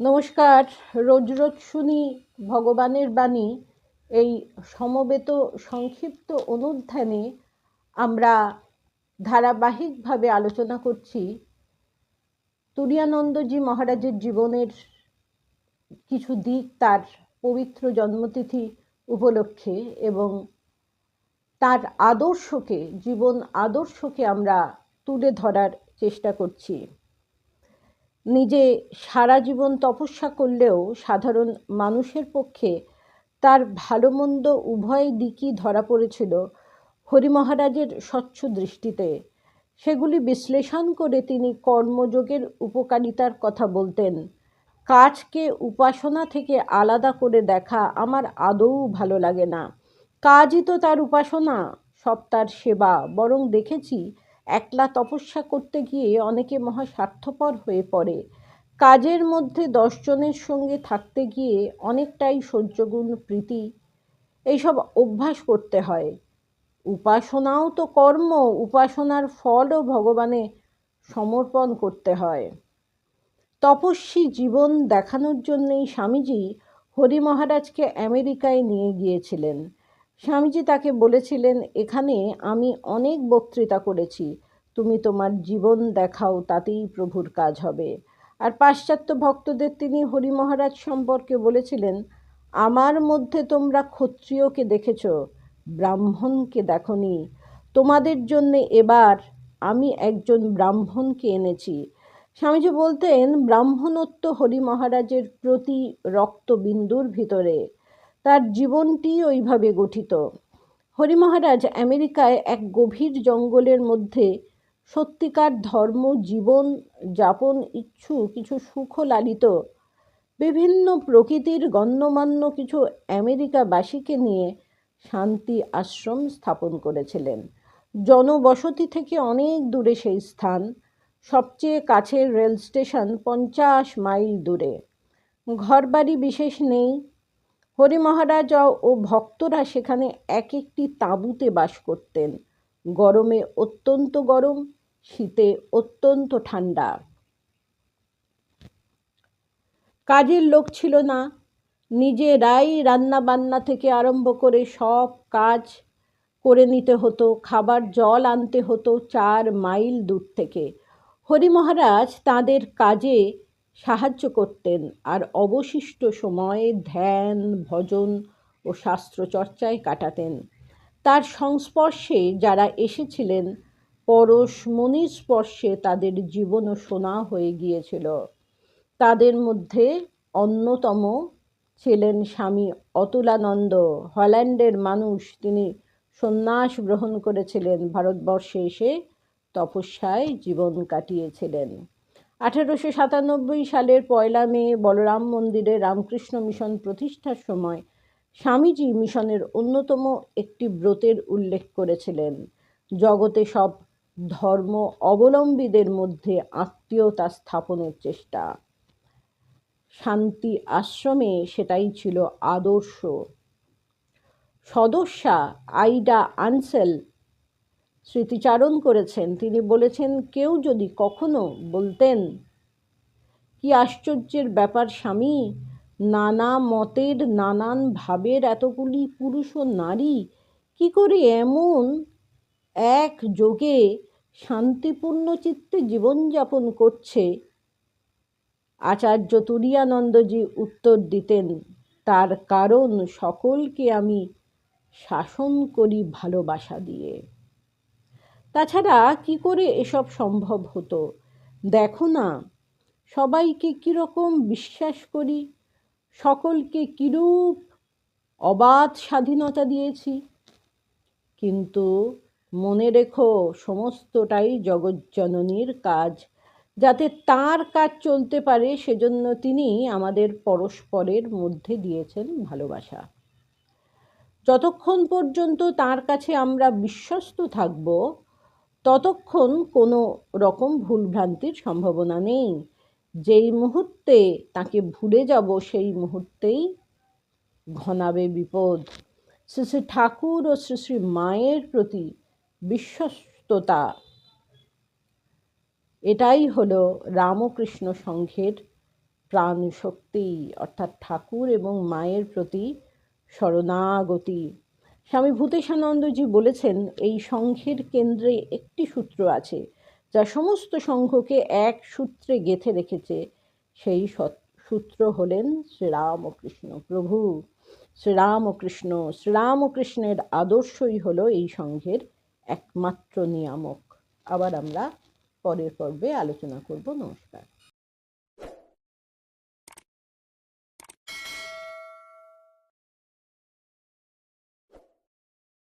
নমস্কার। রোজ রোজ শুনি ভগবানের বাণী। এই সমবেত সংক্ষিপ্ত অনুধ্যানে আমরা ধারাবাহিকভাবে আলোচনা করছি তুরিয়ানন্দজি মহারাজের জীবনের কিছু দিক, তার পবিত্র জন্মতিথি উপলক্ষে এবং তার আদর্শকে, জীবন আদর্শকে আমরা তুলে ধরার চেষ্টা করছি। নিজে সারা জীবন তপস্যা করলেও সাধারণ মানুষের পক্ষে তার ভালো মন্দ উভয় দিকই ধরা পড়েছিল হরি মহারাজের স্বচ্ছ দৃষ্টিতে। সেগুলি বিশ্লেষণ করে তিনি কর্মযোগের উপকারিতার কথা বলতেন। কাজকে উপাসনা থেকে আলাদা করে দেখা আমার আদৌ ভালো লাগে না। কাজই তো তার উপাসনা, সব তার সেবা, বরং দেখেছি একলা তপস্যা করতে গিয়ে অনেকে মহা স্বার্থপর হয়ে পড়ে। কাজের মধ্যে দশজনের সঙ্গে থাকতে গিয়ে অনেকটাই সহ্যগুণ প্রীতি, এইসব অভ্যাস করতে হয়। উপাসনাও তো কর্ম, উপাসনার ফলও ভগবানে সমর্পণ করতে হয়। তপস্বী জীবন দেখানোর জন্যেই স্বামীজি হরি মহারাজকে আমেরিকায় নিয়ে গিয়েছিলেন। স্বামীজি তাকে বলেছিলেন, এখানে আমি অনেক বক্তৃতা করেছি। তুমি তোমার জীবন দেখাও, তাতেই প্রভুর কাজ হবে। আর পাশ্চাত্য ভক্তদের তিনি হরি মহারাজ সম্পর্কে বলেছিলেন, আমার মধ্যে তোমরা ক্ষত্রিয়কে দেখেছ, ব্রাহ্মণকে দেখনি। তোমাদের জন্য এবার আমি একজন ব্রাহ্মণকে এনেছি। স্বামীজি বলতেন, ব্রাহ্মণত্ব হরি মহারাজের প্রতি রক্তবিন্দুর ভিতরে। তার জীবনটি ওইভাবে গঠিত। হরি মহারাজ আমেরিকায় এক গভীর জঙ্গলের মধ্যে সত্যিকার ধর্ম, জীবন যাপন ইচ্ছু কিছু সুখ লালিত বিভিন্ন প্রকৃতির গণ্যমান্য কিছু আমেরিকাবাসীকে নিয়ে শান্তি আশ্রম স্থাপন করেছিলেন। জনবসতি থেকে অনেক দূরে সেই স্থান, সবচেয়ে কাছের রেল স্টেশন পঞ্চাশ মাইল দূরে। ঘরবাড়ি বিশেষ নেই হরি মহারাজ ও ভক্তরা সেখানে এক একটি তাঁবুতে বাস করতেন। গরমে অত্যন্ত গরম, শীতে অত্যন্ত ঠান্ডা। কাজের লোক ছিল না। নিজেরাই রান্না বান্না থেকে আরম্ভ করে সব কাজ করে নিতে হতো। খাবার জল আনতে হতো চার মাইল দূর থেকে। হরি মহারাজ তাঁদের কাজে সাহায্য করতেন আর অবশিষ্ট সময়ে ধ্যান, ভজন ও শাস্ত্রচর্চায় কাটাতেন। তার সংস্পর্শে যারা এসেছিলেন, পরশ মনির স্পর্শে তাদের জীবনও সোনা হয়ে গিয়েছিল। তাদের মধ্যে অন্যতম ছিলেন স্বামী অতুলানন্দ। হল্যান্ডের মানুষ, তিনি সন্ন্যাস গ্রহণ করেছিলেন। ভারতবর্ষে এসে তপস্যায় জীবন কাটিয়েছিলেন। আঠেরোশো সাতানব্বই সালের পয়লা মে বলরাম মন্দিরে রামকৃষ্ণ মিশন প্রতিষ্ঠার সময় স্বামীজি মিশনের অন্যতম একটি ব্রতের উল্লেখ করেছিলেন। জগতে সব ধর্ম অবলম্বীদের মধ্যে আত্মীয়তা স্থাপনের চেষ্টা। শান্তি আশ্রমে সেটাই ছিল আদর্শ। সদস্যা আইডা আনসেল স্মৃতিচারণ করেছেন। তিনি বলেছেন, কেউ যদি কখনো বলতেন, কি আশ্চর্যের ব্যাপার স্বামী, নানা মতের, নানান ভাবের এতগুলি পুরুষ ও নারী, কি করে এমন এক যোগে শান্তিপূর্ণ চিত্তে জীবনযাপন করছে আচার্য তুরিয়ানন্দজি উত্তর দিতেন, তার কারণ সকলকে আমি শাসন করি ভালোবাসা দিয়ে। তাছাড়া কি করে এসব সম্ভব হতো? দেখো না, সবাইকে কীরকম বিশ্বাস করি, সকলকে কীরূপ অবাধ স্বাধীনতা দিয়েছি। কিন্তু মনে রেখো, সমস্তটাই জগজ্জননীর কাজ, যাতে তার কাজ চলতে পারে সেজন্য তিনি আমাদের পরস্পরের মধ্যে দিয়েছেন ভালোবাসা। যতক্ষণ পর্যন্ত তার কাছে আমরা বিশ্বস্ত থাকব ততক্ষণ কোনো রকম ভুলভ্রান্তির সম্ভাবনা নেই। যেই মুহূর্তে তাকে ভুলে যাব, সেই মুহূর্তেই ঘনাবে বিপদ। শ্রী শ্রী ঠাকুর ও শ্রী শ্রী মায়ের প্রতি বিশ্বস্ততা। এটাই হলো রামকৃষ্ণ সংঘের প্রাণ শক্তি অর্থাৎ ঠাকুর এবং মায়ের প্রতি শরণাগতি। স্বামী ভূতেশানন্দজি বলেছেন, এই সংঘের কেন্দ্রে একটি সূত্র আছে, যা সমস্ত সংঘকে এক সূত্রে গেঁথে রেখেছে। সেই সূত্র হলেন শ্রীরামকৃষ্ণ প্রভু। শ্রীরামকৃষ্ণ, শ্রীরামকৃষ্ণের আদর্শই হলো এই সংঘের একমাত্র নিয়ামক। আবার আমরা পরের পর্বে আলোচনা করব। নমস্কার।